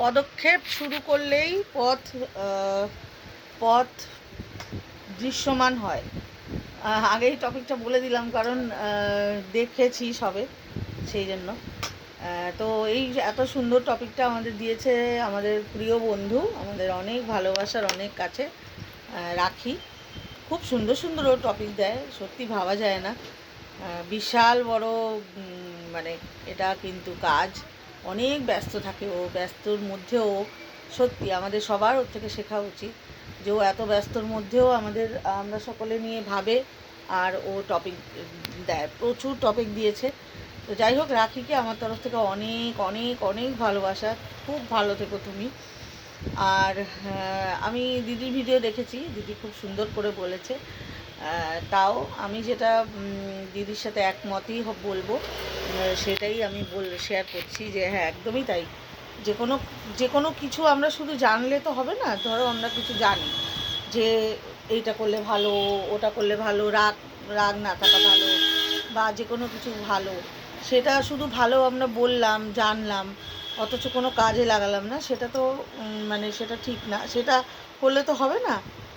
পদক্ষেপ শুরু করলেই পথ পথ দৃশ্যমান হয়। আগেই টপিকটা বলে দিলাম, কারণ দেখেছি সবে, সেই জন্য। তো এই এত সুন্দর টপিকটা আমাদের দিয়েছে আমাদের প্রিয় বন্ধু, আমাদের অনেক ভালোবাসার অনেক কাছে রাখি। খুব সুন্দর সুন্দর ও টপিক দেয়, সত্যি ভাবা যায় না। বিশাল বড় মানে এটা কিন্তু কাজ। অনেক ব্যস্ত থাকে ও, ব্যস্তর মধ্যেও সত্যি আমাদের সবার ওর থেকে শেখা উচিত যে ও এত ব্যস্তর মধ্যেও আমাদের, আমরা সকলে নিয়ে ভাবে আর ও টপিক দেয়, প্রচুর টপিক দিয়েছে। তো যাই হোক, রাখিকে আমার তরফ থেকে অনেক অনেক অনেক ভালোবাসা। খুব ভালো থেকো তুমি। আর আমি দিদির ভিডিও দেখেছি, দিদি খুব সুন্দর করে বলেছে। তাও আমি যেটা দিদির সাথে একমতই বলব সেটাই আমি বল শেয়ার করছি যে হ্যাঁ একদমই তাই। যে কোনো যে কোনো কিছু আমরা শুধু জানলে তো হবে না, ধরো আমরা কিছু জানি যে এইটা করলে ভালো, ওটা করলে ভালো, রাগ রাগ না থাকা ভালো বা যে কোনো কিছু ভালো। সেটা শুধু ভালো আমরা বললাম, জানলাম, অথচ কোনো কাজে লাগালাম না, সেটা তো মানে সেটা ঠিক না। সেটা করলে তো হবে না।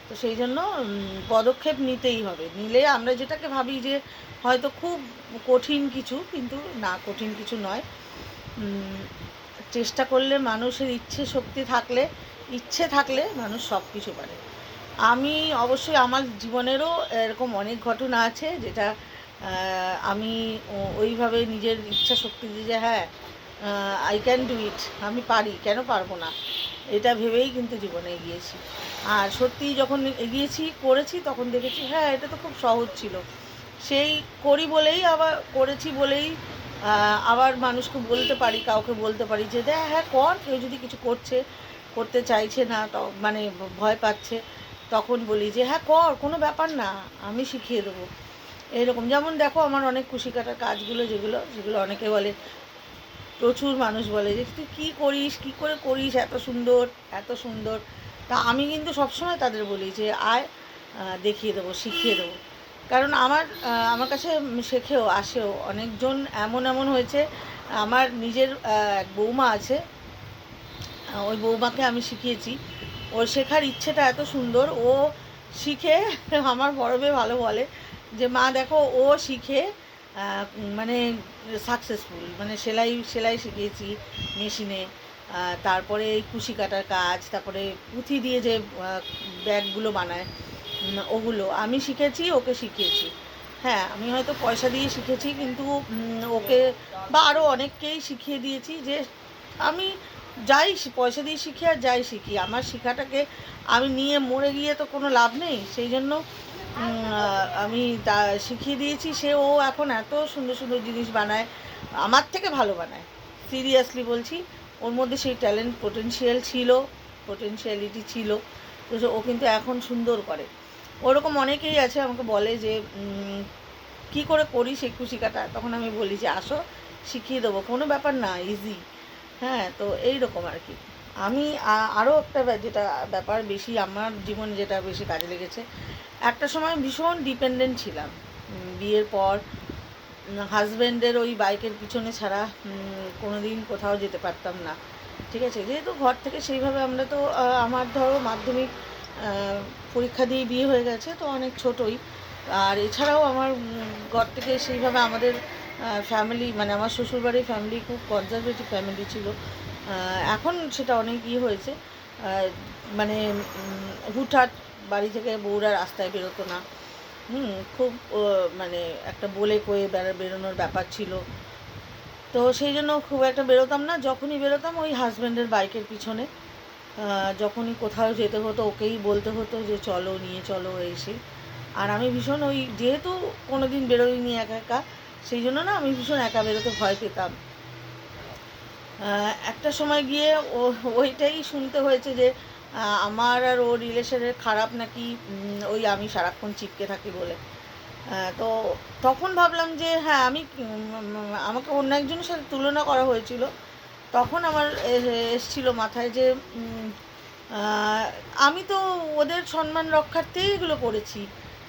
তো সেই জন্য পদক্ষেপ নিতেই হবে। নিলে আমরা যেটাকে ভাবি যে হয়তো খুব কঠিন কিছু, কিন্তু না, কঠিন কিছু নয়। চেষ্টা করলে মানুষের ইচ্ছে শক্তি থাকলে, ইচ্ছে থাকলে মানুষ সব কিছু পারে। আমি অবশ্যই আমার জীবনেরও এরকম অনেক ঘটনা আছে যেটা আমি ওইভাবে নিজের ইচ্ছা শক্তি দিয়ে যে হ্যাঁ আই ক্যান ডু ইট আমি পারি, কেন পারব না? এটা ভেবেই কিন্তু জীবনে এগিয়েছি। আর সত্যি যখন এগিয়েছি, করেছি, তখন দেখেছি হ্যাঁ এটা তো খুব সহজ ছিল। সেই করি বলেই আবার, করেছি বলেই আবার মানুষকে বলতে পারি, কাউকে বলতে পারি যে, দেখ হ্যাঁ কর, কেউ যদি কিছু করছে, করতে চাইছে না মানে ভয় পাচ্ছে, তখন বলি যে হ্যাঁ কর, কোনো ব্যাপার না, আমি শিখিয়ে দেবো। এরকম যেমন দেখো, আমার অনেক কুশি কাটার কাজগুলো যেগুলো যেগুলো অনেকে বলে প্রচুর মানুষ বলে যে, তুই কী করিস? কী করে করিস এত সুন্দর? এত সুন্দর? তা আমি কিন্তু সবসময় তাদের বলি যে, আয় দেখিয়ে দেবো, শিখিয়ে দেবো। কারণ আমার আমার কাছে শেখেও, আসেও অনেকজন এমন এমন হয়েছে। আমার নিজের এক বৌমা আছে ওই বৌমাকে আমি শিখিয়েছি। ওর শেখার ইচ্ছেটা এত সুন্দর, ও শিখে, আমার বড় ভালো বলে যে, মা, দেখো, ও শিখে মানে সাকসেসফুল মানে সেলাই সেলাই শিখিয়েছি মেশিনে তারপরে এই কুশি কাটার কাজ, তারপরে পুঁথি দিয়ে যে ব্যাগগুলো বানায় ওগুলো আমি শিখেছি, ওকে শিখিয়েছি। হ্যাঁ আমি হয়তো পয়সা দিয়ে শিখেছি, কিন্তু ওকে বা আরও অনেককেই শিখিয়ে দিয়েছি যে, আমি যাই পয়সা দিয়ে শিখি আর যাই শিখি। আমার শেখাটাকে আমি নিয়ে মরে গিয়ে তো কোনো লাভ নেই। সেই জন্য আমি তা শিখিয়ে দিয়েছি। সে ও এখন এত সুন্দর সুন্দর জিনিস বানায়, আমার থেকে ভালো বানায়। সিরিয়াসলি বলছি, ওর মধ্যে সেই ট্যালেন্ট পোটেনশিয়াল ছিল পোটেনশিয়ালিটি ছিল। তো ও কিন্তু এখন সুন্দর করে। ওরকম অনেকেই আছে, আমাকে বলে যে কি করে করি সেই কুশিকাটা? তখন আমি বলি যে, আসো, শিখিয়ে দেবো। কোনো ব্যাপার না ইজি হ্যাঁ তো এই রকম আর কি। আমি আরও একটা যেটা ব্যাপার বেশি, আমার জীবনে যেটা বেশি কাজে লেগেছে একটা সময় ভীষণ ডিপেন্ডেন্ট ছিলাম। বিয়ের পর হাজব্যান্ডের ওই বাইকের পিছনে ছাড়া কোনো দিন কোথাও যেতে পারতাম না। ঠিক আছে? যেহেতু ঘর থেকে সেইভাবে আমরা তো আমার ধরো মাধ্যমিক পরীক্ষা দিয়ে বিয়ে হয়ে গেছে, তো অনেক ছোটই। আর এছাড়াও আমার ঘর থেকে সেইভাবে আমাদের ফ্যামিলি মানে আমার শ্বশুরবাড়ির ফ্যামিলি খুব কনজারভেটিভ ফ্যামিলি ছিল। এখন সেটা অনেক ইয়ে হয়েছে। মানে হুটহাট বাড়ি থেকে বউরা রাস্তায় বেরোতো না। হুম, খুব মানে একটা বলে কয়ে বেড়া বেরোনোর ব্যাপার ছিল। তো সেই জন্য খুব একটা বেরোতাম না। যখনই বেরোতাম ওই হাজব্যান্ডের বাইকের পিছনে। যখনই কোথাও যেতে হতো ওকেই বলতে হতো যে, চলো, নিয়ে চলো এসে। আর আমি ভীষণ ওই, যেহেতু কোনো দিন বেরোইনি একা একা, সেই জন্য না আমি ভীষণ একা বেরোতে ভয় পেতাম। একটা সময় গিয়ে ওইটাই শুনতে হয়েছে যে আমার আর ওর রিলেশনের খারাপ নাকি? ওই আমি সারাক্ষণ চিপকে থাকি বলে। তো তখন ভাবলাম যে হ্যাঁ আমি আমাকে অন্য একজনের সাথে তুলনা করা হয়েছিল। তখন আমার এসছিল মাথায় যে আমি তো ওদের সম্মান রক্ষার্থেই এগুলো করেছি।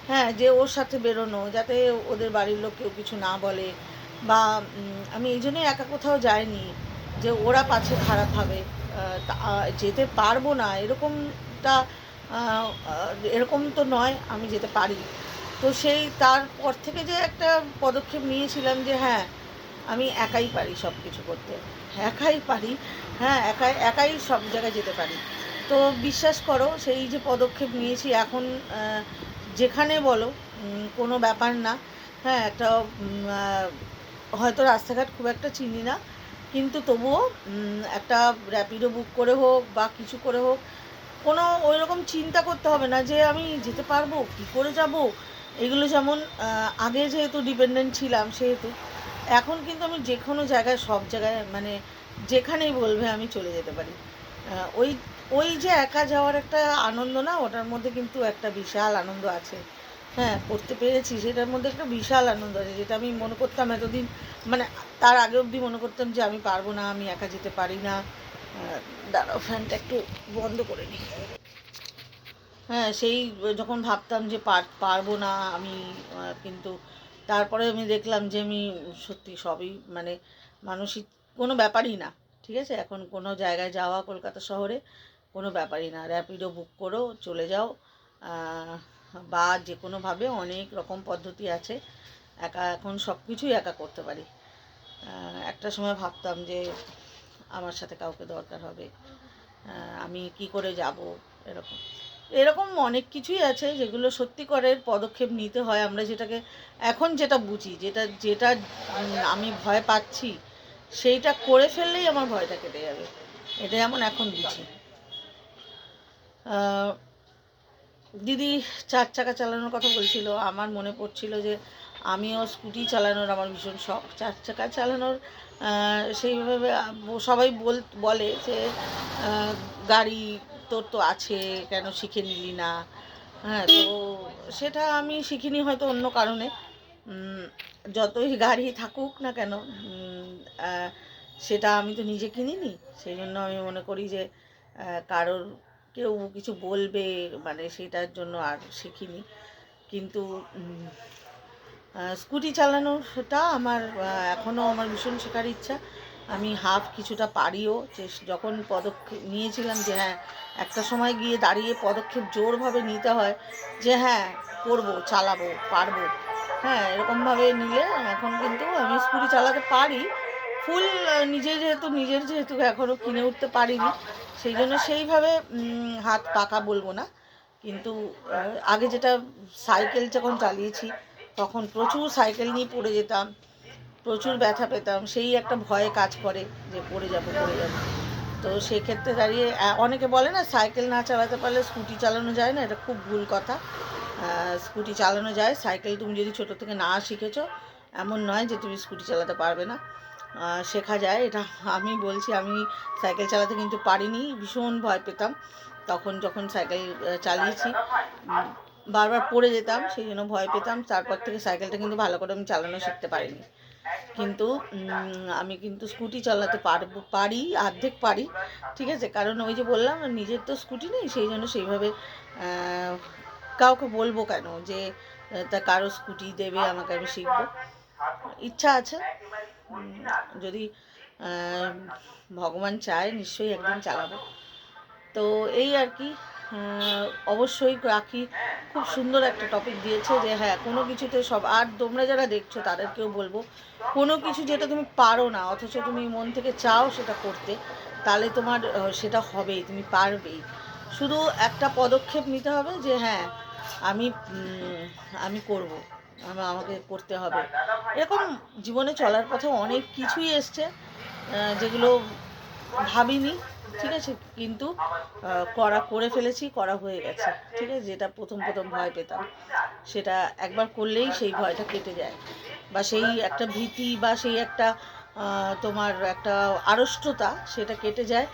হ্যাঁ যে ওর সাথে বেরোনো, যাতে ওদের বাড়ির লোক কেউ কিছু না বলে। বা আমি এই জন্যই একা কোথাও যাইনি যে ওরা পাছে খারাপ হবে যেতে পারব না, এরকমটা এরকম তো নয়, আমি যেতে পারি তো সেই, তারপর থেকে যে একটা পদক্ষেপ নিয়েছিলাম যে হ্যাঁ আমি একাই পারি সব কিছু করতে। একাই পারি হ্যাঁ একাই একাই সব জায়গায় যেতে পারি। তো বিশ্বাস করো, সেই যে পদক্ষেপ নিয়েছি, এখন যেখানে বলো কোনো ব্যাপার না। হ্যাঁ একটা হয়তো রাস্তাঘাট খুব একটা চিনি না কিন্তু তবুও একটা র্যাপিডো বুক করে হোক বা কিছু করে হোক, কোনো ওই রকম চিন্তা করতে হবে না যে আমি যেতে পারব, কী করে যাব। এগুলো যেমন আগে যেহেতু ডিপেন্ডেন্ট ছিলাম সেহেতু, এখন কিন্তু আমি যে কোনো জায়গায়, সব জায়গায় মানে যেখানেই বলবে আমি চলে যেতে পারি। ওই ওই যে একা যাওয়ার একটা আনন্দ না, ওটার মধ্যে কিন্তু একটা বিশাল আনন্দ আছে। হ্যাঁ করতে পেরেছি। সেটার মধ্যে একটা বিশাল আনন্দ আছে, যেটা আমি মনে করতাম এতদিন মানে তার আগে অবধি মনে করতাম যে আমি পারব না, আমি একা যেতে পারি না। দাঁড়াও, ফ্যানটা একটু বন্ধ করে নিই হ্যাঁ সেই যখন ভাবতাম যে পার, পারব না আমি কিন্তু তারপরে আমি দেখলাম যে আমি সত্যি সবই মানে মানসিক কোনো ব্যাপারই না, ঠিক আছে? এখন কোনো জায়গায় যাওয়া কলকাতা শহরে কোনো ব্যাপারই না। র্যাপিডো বুক করো, চলে যাও। বা যে কোনোভাবে অনেক রকম পদ্ধতি আছে, একা এখন সব কিছুই একা করতে পারি। একটা সময় ভাবতাম যে আমার সাথে কাউকে দরকার হবে আমি কি করে যাব, এরকম। এরকম অনেক কিছুই আছে যেগুলো সত্যি সত্যিকারের পদক্ষেপ নিতে হয়। আমরা যেটাকে এখন যেটা বুঝি, যেটা যেটা আমি ভয় পাচ্ছি, সেইটা করে ফেললেই আমার ভয়টা কেটে যাবে। এটা যেমন এখন বুঝি। দিদি চার চাকা চালানোর কথা বলছিল, আমার মনে পড়ছিল যে আমিও স্কুটি চালানোর আমার ভীষণ শখ। চার চাকা চালানোর সেইভাবে সবাই বল, বলে যে গাড়ি তোর তো আছে, কেন শিখে নিলি না? হ্যাঁ তো সেটা আমি শিখিনি হয়তো অন্য কারণে। যতই গাড়ি থাকুক না কেন সেটা আমি তো নিজে কিনিনি। সেই জন্য আমি মনে করি যে কারোর কেউ কিছু বলবে মানে সেটার জন্য আর শিখিনি। কিন্তু স্কুটি চালানোটা আমার এখনও আমার ভীষণ শেখার ইচ্ছা। আমি হাফ কিছুটা পারিও, যে যখন পদক্ষেপ নিয়েছিলাম যে হ্যাঁ একটা সময় গিয়ে দাঁড়িয়ে পদক্ষেপ জোরভাবে নিতে হয়, যে হ্যাঁ করব, চালাবো, পারব। হ্যাঁ এরকমভাবে নিলে এখন কিন্তু আমি স্কুটি চালাতে পারি। ফুল নিজে যেহেতু, নিজের যেহেতু এখনও কিনে উঠতে পারিনি। সেই জন্য সেইভাবে হাত পাকা বলব না। কিন্তু আগে যেটা সাইকেল যখন চালিয়েছি, তখন প্রচুর সাইকেল নিয়ে পড়ে যেতাম, প্রচুর ব্যথা পেতাম, সেই একটা ভয়ে কাজ করে যে পড়ে যাব পড়ে যাব। তো সেক্ষেত্রে দাঁড়িয়ে অনেকে বলে না, সাইকেল না চালাতে পারলে স্কুটি চালানো যায় না, এটা খুব ভুল কথা। স্কুটি চালানো যায়, সাইকেল তুমি যদি ছোটো থেকে না শিখেছো, এমন নয় যে তুমি স্কুটি চালাতে পারবে না। শেখা যায়। এটা আমি বলছি, আমি সাইকেল চালাতে কিন্তু পারিনি, ভীষণ ভয় পেতাম। তখন যখন সাইকেল চালিয়েছি বারবার পড়ে যেতাম, সেই জন্য ভয় পেতাম। তারপর থেকে সাইকেলটা কিন্তু ভালো করে আমি চালানো শিখতে পারিনি। কিন্তু আমি কিন্তু স্কুটি চালাতে পারব পারি অর্ধেক পারি, ঠিক আছে? কারণ ওই যে বললাম, নিজের তো স্কুটি নেই, সেই জন্য সেইভাবে কাউকে বলব কেন যে তা কারও স্কুটি দেবে, আমাকে আমি শিখব। ইচ্ছা আছে। যদি ভগবান চায়, নিশ্চয়ই একদিন চালাবো। তো এই আর কি অবশ্যই রাখি, খুব সুন্দর একটা টপিক দিয়েছে যে হ্যাঁ কোনো কিছুতে সব, আর তোমরা যারা দেখছ, তাদেরকেও বলব, কোনো কিছু যেটা তুমি পারো না, অথচ তুমি মন থেকে চাও সেটা করতে, তাহলে তোমার সেটা হবেই, তুমি পারবেই। শুধু একটা পদক্ষেপ নিতে হবে যে হ্যাঁ আমি আমি করব। আমাকে করতে হবে। এরকম জীবনে চলার পথে অনেক কিছুই এসছে যেগুলো ভাবিনি, ঠিক আছে? কিন্তু করা করে ফেলেছি করা হয়ে গেছে, ঠিক আছে? যেটা প্রথম প্রথম ভয় পেতাম। সেটা একবার করলেই সেই ভয়টা কেটে যায়। বা সেই একটা ভীতি বা সেই একটা তোমার একটা আড়ষ্টতা সেটা কেটে যায়।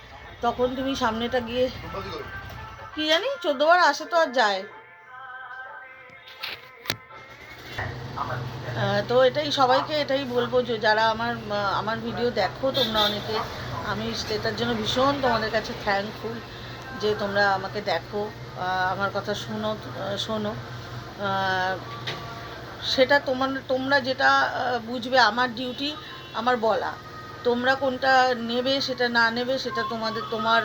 তখন তুমি সামনেটা গিয়ে, কি জানি? চোদ্দবার আসে তো আর যায়। তো এটাই সবাইকে এটাই বলব যে যারা আমার আমার ভিডিও দেখো তোমরা অনেকে। আমি সেটার জন্য ভীষণ তোমাদের কাছে থ্যাঙ্কফুল যে তোমরা আমাকে দেখো আমার কথা শুনো শোনো। সেটা তোমার, তোমরা যেটা বুঝবে আমার ডিউটি আমার বলা। তোমরা কোনটা নেবে, সেটা না নেবে, সেটা তোমাদের, তোমার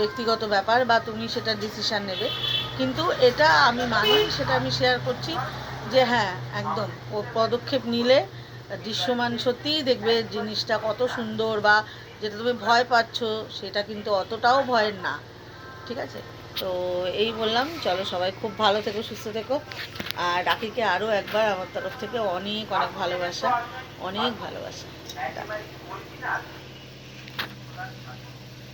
ব্যক্তিগত ব্যাপার বা তুমি সেটা ডিসিশান নেবে। কিন্তু এটা আমি মানি, সেটা আমি শেয়ার করছি। যে হ্যাঁ একদম। ও পদক্ষেপ নিলে দৃশ্যমান সত্যিই দেখবে জিনিসটা কত সুন্দর বা যেটা তুমি ভয় পাচ্ছ সেটা কিন্তু অতটাও ভয়ের না। ঠিক আছে? তো এই বললাম, চলো সবাই খুব ভালো থেকো, সুস্থ থেকো। আর রাখিকে আরও একবার আমার তরফ থেকে অনেক অনেক ভালোবাসা অনেক ভালোবাসা।